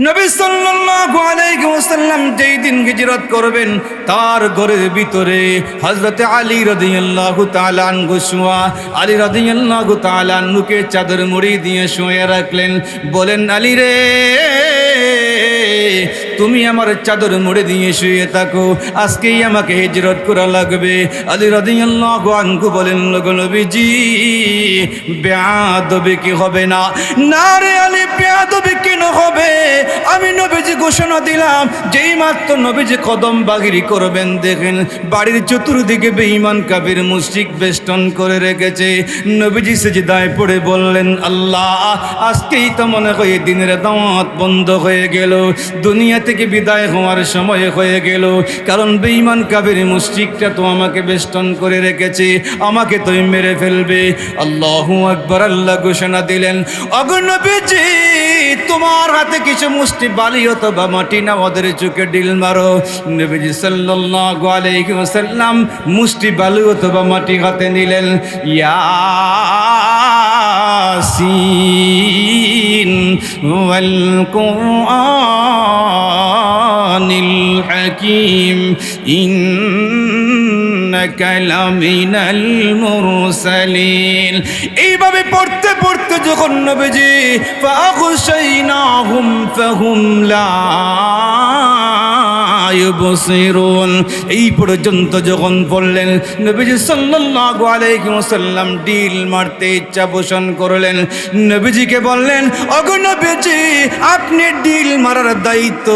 নবী সাল্লাল্লাহু আলাইহি ওয়াসাল্লাম যেই দিন হিজরত করবেন, তার ঘরের ভিতরে হযরত আলী রাদিয়াল্লাহু তাআলা আনহু শুয়া। আলী রাদিয়াল্লাহু তাআলা আনহুকে চাদর মুড়ি দিয়ে শুয়ে রাখলেন। বলেন, আলী রে তুমি আমার চাদর মুড়ে দিয়ে শুয়ে থাকো। আজকেই আমাকে হিজরত করা লাগবে। আলী রাদিয়াল্লাহু আনহু বলেন নবীজি, বেয়াদবে কি হবে না? না রে আলী, বেয়াদবে কেন হবে? আমি নবীজি ঘোষণা দিলাম, যেই মাত্র নবীজি কদম বাগিরি করবেন, দেখেন, বাড়ির চতুর্দিকে বেঈমান কাবির মুশরিক বেষ্টন করে রেখেছে। নবীজি সেজদায় পড়ে বললেন, আল্লাহ, আজকেই তো মনে হয় দিনের দাঁত বন্ধ হয়ে গেল। দুনিয়া থেকে বিদায় হওয়ার সময় হয়ে গেল। কারণ বেঈমান কাবির মুশরিকটা তো আমাকে বেষ্টন করে রেখেছে। আমাকে তো মেরে ফেলবে। আল্লাহ আকবার, আল্লাহ ঘোষণা দিলেন অগণবীজি তোমার হাতে কিছু মুষ্টি বালি হতো বা মাটি না ওদের চোখে ডিল মারো। নবীজি সাল্লাল্লাহু আলাইহি মুষ্টি বালু অথবা মাটি হাতে নিলেন। ইয়াসিন ওয়াল কুরআনিল হাকীম ইন্নাকা লামিনাল মুরসালিন এইভাবে পড়তে পড়তে যখন নবীজি ফাগুশাইনাহুম ফাহুম লা এই পর্যন্ত যখন বললেন, নবীজি সাল্লাল্লাহু আলাইহি ওয়াসাল্লাম ডিল মারতে ইচ্ছা পোষণ করলেন। নবীজিকে বললেন, ওগো নবীজি, আপনি ডিল মারার দায়িত্ব।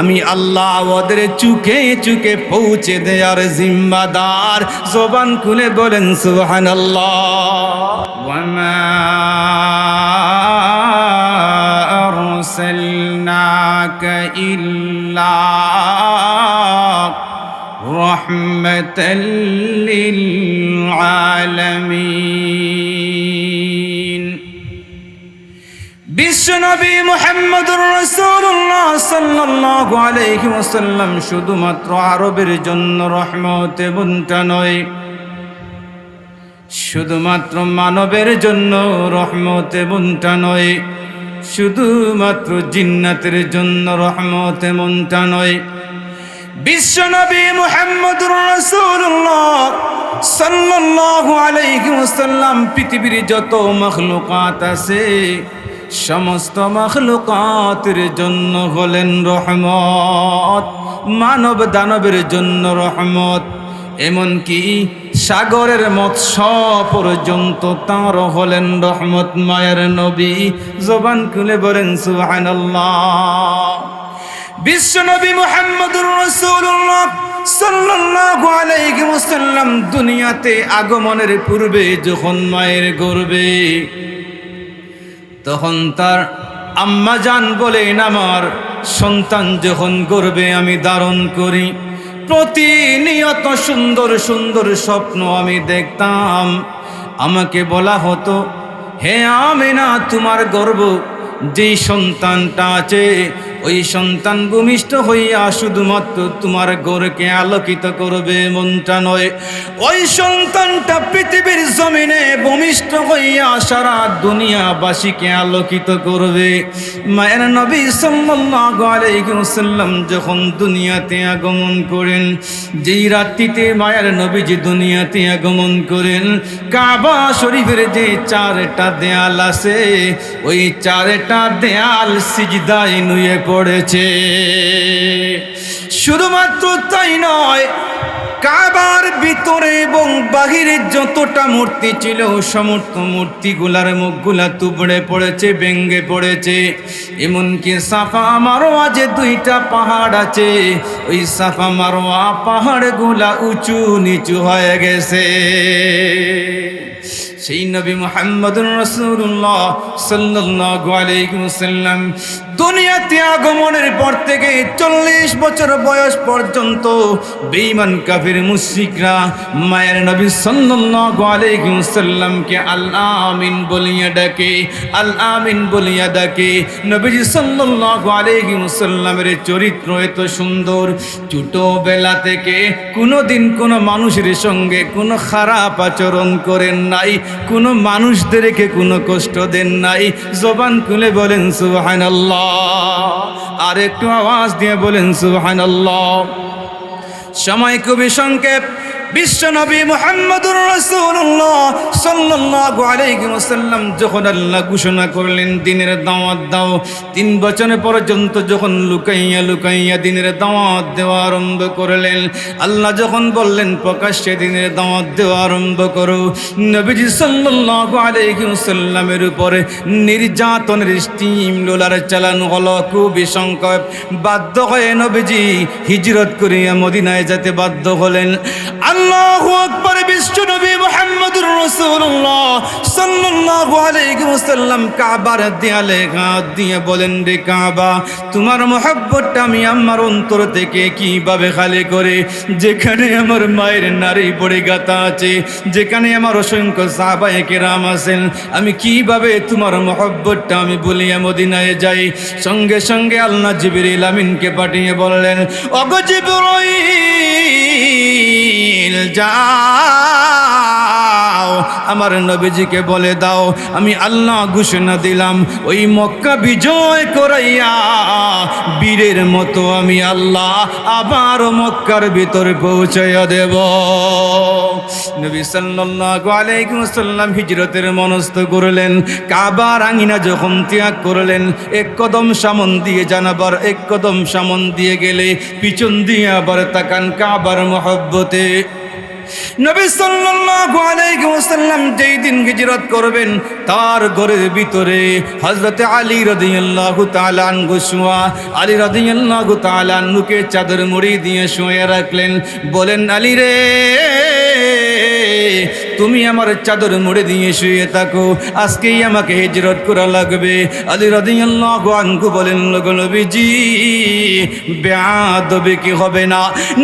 আমি আল্লাহ ওদের চুকে চুকে পৌঁছে দেওয়ার জিম্মাদার। জবান খুলে বলেন, সুবহানাল্লাহ। ওয়ামা أرسلناك إلا رحمة للعالمين বিশ্বনবী মোহাম্মদুর রসুল্লাহ সাল্লাহ আলহি ওসাল্লাম শুধুমাত্র আরবের জন্য রহমতে বুনটা নয় শুধুমাত্র মানবের জন্য রহমতে বুনটা নয় শুধুমাত্র জিন্নাতের জন্য রহমতে মনটা নয়। বিশ্বনবী মুহাম্মদুর রাসূলুল্লাহ সাল্লাল্লাহু আলাইহি ওয়াসাল্লাম পৃথিবীর যত মখলুকাত আছে, সমস্ত মখলুকাতের জন্য হলেন রহমত। মানব দানবের জন্য রহমত। এমনকি সাগরের মৎস্য পর্যন্ত তাঁর হলেন রহমত মায়ের নবী। জবান খুলে বলেন, সুবহানাল্লাহ। বিশ্বনবী মুহাম্মদুর রাসূলুল্লাহ সাল্লাল্লাহু আলাইহি ওয়াসাল্লাম দুনিয়াতে আগমনের পূর্বে যখন মায়ের গর্বে, তখন তার আম্মা জান বলেন, আমার সন্তান যখন গর্বে আমি ধারণ করি প্রতিনিয়ত সুন্দর সুন্দর স্বপ্ন আমি দেখতাম। আমাকে বলা হতো, হে আমেনা, তোমার গর্ব, যেই সন্তানটা আছে ওই সন্তান ভূমিষ্ঠ হইয়া শুধুমাত্র তোমার গোরকে আলোকিত করবে, মনটা নয়। ওই সন্তানটা পৃথিবীর জমিনে ভূমিষ্ঠ হইয়া সারা দুনিয়াবাসীকে আলোকিত করবে। মায়ের নবী ওয়াসাল্লাম যখন দুনিয়াতে আগমন করেন, যেই রাত্রিতে মায়ের নবীজি দুনিয়াতে আগমন করেন, কাবা শরীফের যে চারটা দেয়াল আছে, ওই চারটা দেয়াল সিজদায় নুয়ে পড়েছে। শুধুমাত্র তাই নয়, কাবার ভিতরে এবং বাহিরে যতটা মূর্তি ছিল, সমস্ত মূর্তিগুলার মুখগুলা তুবড়ে পড়েছে ব্যঙ্গে পড়েছে। এমনকি সাফা মারোয়া যে দুইটা পাহাড় আছে, ওই সাফা মারোয়া পাহাড়গুলা উঁচু নিচু হয়ে গেছে। সেই নবী মোহাম্মদুর রসুল্লাহ ওয়াসাল্লাম দুনিয়াতে আগমনের পর থেকে চল্লিশ বছর বয়স পর্যন্ত বেঈমান কাফির মুশরিকরা মায়ের নবী সাল্লাল্লাহু আলাইহি ওয়াসাল্লামকে আল আমিন বলিয়া ডাকে, আল আমিন বলিয়া ডাকে। নবীজি সাল্লাল্লাহু আলাইহি ওয়াসাল্লামের চরিত্র এত সুন্দর। ছোটবেলা থেকে কোনোদিন কোনো মানুষের সঙ্গে কোনো খারাপ আচরণ করেন নাই। কোনো মানুষদেরকে কোনো কষ্ট দেন নাই। জবান খুলে বলেন সুবাহান আর একটু আওয়াজ দিয়ে বলেন সুবাহান সময় খুবই সংক্ষেপ। বিশ্ব নবী মোহাম্মদুর রসুল্লাহ সাল্লাল্লাহু আলাইহি ওয়াসাল্লাম যখন আল্লাহ ঘোষণা করলেন, দিনের দাওয়াত দাও। তিন বছর পর্যন্ত যখন লুকাইয়া লুকাইয়া দিনের দাওয়াত দেওয়া আরম্ভ করলেন, আল্লাহ যখন বললেন, প্রকাশ্যে দিনের দাওয়াত দেওয়া আরম্ভ করো। নবীজি সাল্লাল্লাহু আলাইহি ওয়াসাল্লামের উপরে নির্যাতনের স্টিম লোলার চালানো হলো, খুবই সংকট। বাধ্য হয়ে নবীজি হিজরত করিয়া মদিনায় যেতে বাধ্য হলেন। আল্লাহু কাবার দেয়ালে দিয়ে বলেন, রে কাবা, তোমার আমি আমার অন্তর থেকে কীভাবে খালি করে? যেখানে আমার মায়ের নারী পড়ে গাতা আছে, যেখানে আমার অসংখ্য সাহাবায়ে কেরাম আছেন, আমি কীভাবে তোমার মহব্বতটা আমি বলিয়া মদিনায় যাই? সঙ্গে সঙ্গে আল্লাহ জিবরিল আমিনকে পাঠিয়ে বললেন অগ জিবরাইল যাও আমার নবীজিকে বলে দাও, আমি আল্লাহ ঘোষণা দিলাম, ওই মক্কা বিজয় করাইয়া বীরের মতো আমি আল্লাহ আবার মক্কার ভিতরে পৌঁছাইয়া দেব। নবী সাল্লাল্লাহু আলাইহি ওয়াসাল্লাম হিজরতের মনস্থ করলেন, কাবার আঙিনা যখন ত্যাগ করলেন, এক কদম সামন দিয়ে জানাবার এক কদম সামন দিয়ে গেলে পিছন দিয়ে আবার তাকান কাবার মহব্বতে। নবী সাল্লাল্লাহু আলাইহি ওয়াসাল্লাম যেই দিন হিজরত করবেন, তার ঘরের ভিতরে হযরতে আলী রাদিয়াল্লাহু তাআলা আনহু শুয়া। আলী রাদিয়াল্লাহু তাআলা আনহুকে চাদর মুড়ি দিয়ে শুয়ে রাখলেন। বলেন, আলী রে তুমি আমার চাদর মুড়ে দিয়ে শুয়ে থাকো। আজকেই আমাকে হিজরত করা লাগবে। আলী রাদিয়াল্লাহু বলেন নবীজি, বেয়াদবি কি হবে না?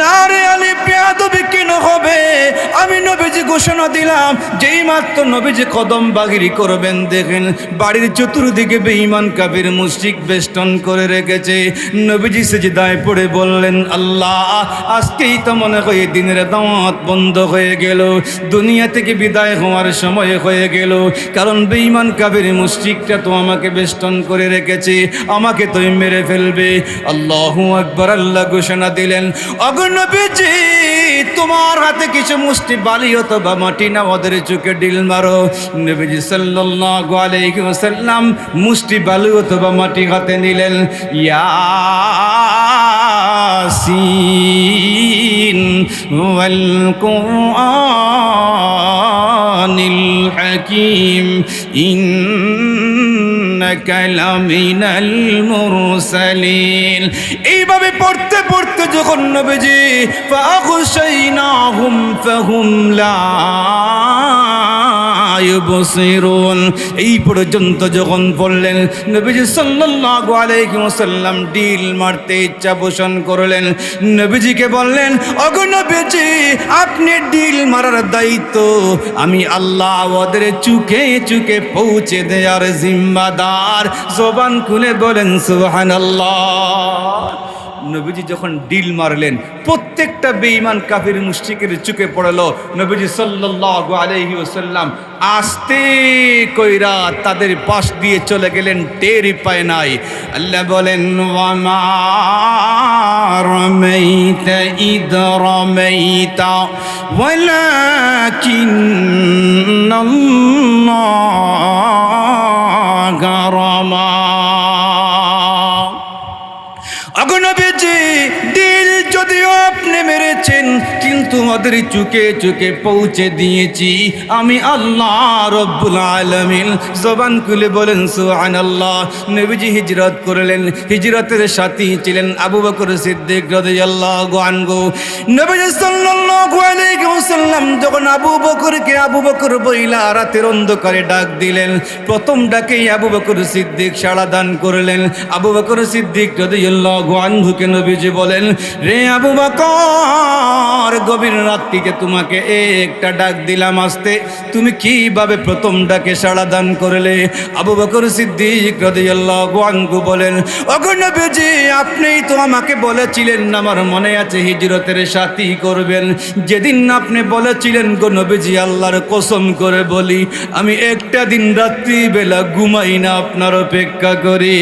না রে আলী, বেয়াদবি কেন হবে? আমি নবীজি ঘোষণা দিলাম, যেই মাত্র নবীজি কদম বাগিরি করবেন, দেখেন, বাড়ির চতুর্দিকে বেঈমান কাবির মুশরিক বেষ্টন করে রেখেছে। নবীজি সেজদায় পড়ে বললেন, আল্লাহ, আজকেই তো মনে হয় দিনের দাওয়াত বন্ধ হয়ে গেল। দুনিয়া থেকে বিদায় হওয়ার সময় হয়ে গেল। কারণ বেঈমান কাবির মুশরিকটা তো আমাকে বেষ্টন করে রেখেছে। আমাকে তো মেরে ফেলবে। আল্লাহু আকবার, আল্লাহ ঘোষণা দিলেন অগণবীজি তোমার হাতে কিছু মুষ্টি বালি অথবা মাটি না, ওদের চোখে ডিল মারো। নবীজি সাল্লাল্লাহু আলাইহি ওয়াসাল্লাম মুষ্টি বালু অথবা মাটি হাতে নিলেন। ইয়াসিন ওয়াল কুরআনিল হাকীম إنك لمن المرسلين. এইভাবে পড়তে পড়তে যখন নবীজি فأغشيناهم ফাহুম লা এই পর্যন্ত যখন বললেন, নবীজি সাল্লাল্লাহু আলাইহি ওয়াসাল্লাম ডিল মারতে ইচ্ছা পোষণ করলেন। নবীজিকে বললেন, ওগো নবীজি, আপনি ডিল মারার দায়িত্ব। আমি আল্লাহ ওদের চুকে চুকে পৌঁছে দেওয়ার জিম্মাদার। জবান খুলে বলেন, সুবহানাল্লাহ। নবীজি যখন ডিল মারলেন, প্রত্যেকটা বেঈমান কাফির মুশরিকের চুকে পড়ল, নবীজি সাল্লাল্লাহু আলাইহি ওয়াসাল্লাম আস্তে কইরা তাদের পাশ দিয়ে চলে গেলেন, টেরই পায় নাই। আল্লাহ বলেন রমাইতা ইদ রমাইতা, ওয়ালাকিন্নাল্লাহ কিন্তু ওদের চুকে চুকে পৌঁছে দিয়েছি। আমি আল্লাহ রব্বুল আলমিন। জবান খুলে বলেন সুহান আল্লাহ নবীজি হিজরত করলেন, হিজরতের সাথী ছিলেন আবু বকর সিদ্দিক রাদিয়াল্লাহু আনহু। নবীজি সাল্লাল্লাহু আলাইহি ওয়াসাল্লাম যখন আবু বকরকে আবু বকর বইলা রাতের অন্ধকারে ডাক দিলেন, প্রথম ডাকেই আবু বকর সিদ্দিক সাড়া দান করলেন। আবু বকর সিদ্দিক রাদিয়াল্লাহু আনহুকে নবীজি বলেন, রে আবু বকর, গভীর রাত্রিতে তোমাকে একটা ডাক দিলাম আসতে। তুমি কীভাবে প্রথম ডাকে সাড়া দান করলে? আবু বকর সিদ্দিক রাদিয়াল্লাহু বলেন, ওগো নবীজি, আপনিই তো আমাকে বলেছিলেন আমার মনে আছে হিজরতের সাথী করবেন। যেদিন আপনি বলেছিলেন গো নবীজি, আল্লাহর কসম করে বলি, আমি একটা দিন রাত্রি বেলা ঘুমাই না, আপনার অপেক্ষা করি।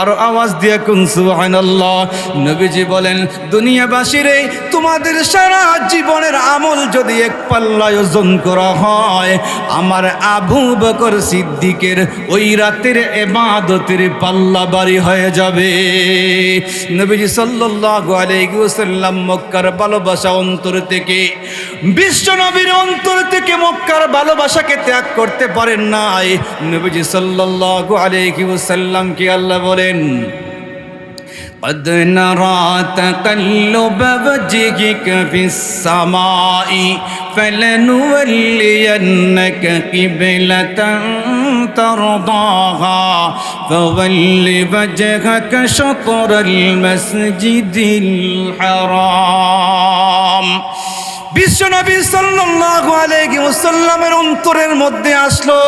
আরও আওয়াজ দিয়ে কোন সুবহানাল্লাহ। নবীজি বলেন, দুনিয়াবাসীরে, তোমাদের সারা জীবনের আমল যদি এক পাল্লায় ওজন করা হয়, আমার আবু বকর সিদ্দিকের ওই রাতের এবাদতের পাল্লা বাড়ি হয়ে যাবে। নবীজি সাল্লাল্লাহু আলাইহি ওয়াসাল্লাম মক্কার ভালোবাসা অন্তর থেকে বিশ্ব নবীর অন্তর থেকে মক্কার ভালোবাসাকে ত্যাগ করতে পারেন নাই নবীজি সাল্লাল্লাহু আলাইহি ওয়াসাল্লাম কি আল্লাহ বলেন قد نرى تقلب وجهك في السماء فلنولينك قبلة ترضاها فول وجهك شطر المسجد الحرام বিশ্বনবী ওয়াসাল্লামের অন্তরের মধ্যে আসলো,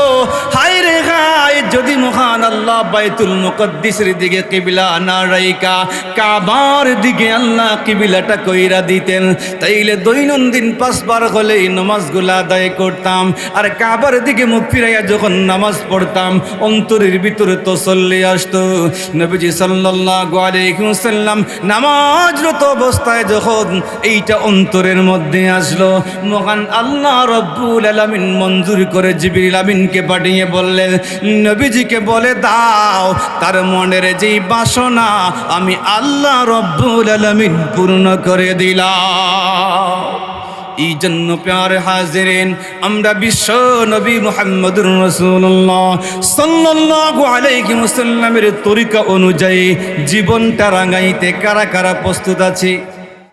হায় রে হায় যদি মহান আল্লাহ বাইতুল মুকদ্দিসের দিকে কিবলা না রাইকা কাবার দিকে আল্লাহ কিবিলাটা কইরা দিতেন, তাইলে দৈনন্দিন পাঁচবার হলেই নামাজগুলা আদায় করতাম, আর কাবার দিকে মুখ ফিরাইয়া যখন নামাজ পড়তাম, অন্তরের ভিতরে তো চল্লে আসতো। নবীজি সাল্লাল্লাহু আলাইহি ওয়াসাল্লাম নামাজরত অবস্থায় যখন এইটা অন্তরের মধ্যে আসলো। মহান আল্লাহ রব্বুল আলামিন মঞ্জুর করে জিবরিল আমিনকে পাঠিয়ে বললেন, নবীজিকে বলে দাও, তার মনের যেই বাসনা আমি আল্লাহ রব্বুল আলামিন পূর্ণ করে দিলাম। এই জন্য প্যার হাজিরেন, আমরা বিশ্ব নবী মোহাম্মদুর রসুল্লাহ সাল্লাল্লাহু আলাইহি ওয়াসাল্লামের তরিকা অনুযায়ী জীবনটা রাঙাইতে কারা কারা প্রস্তুত আছে?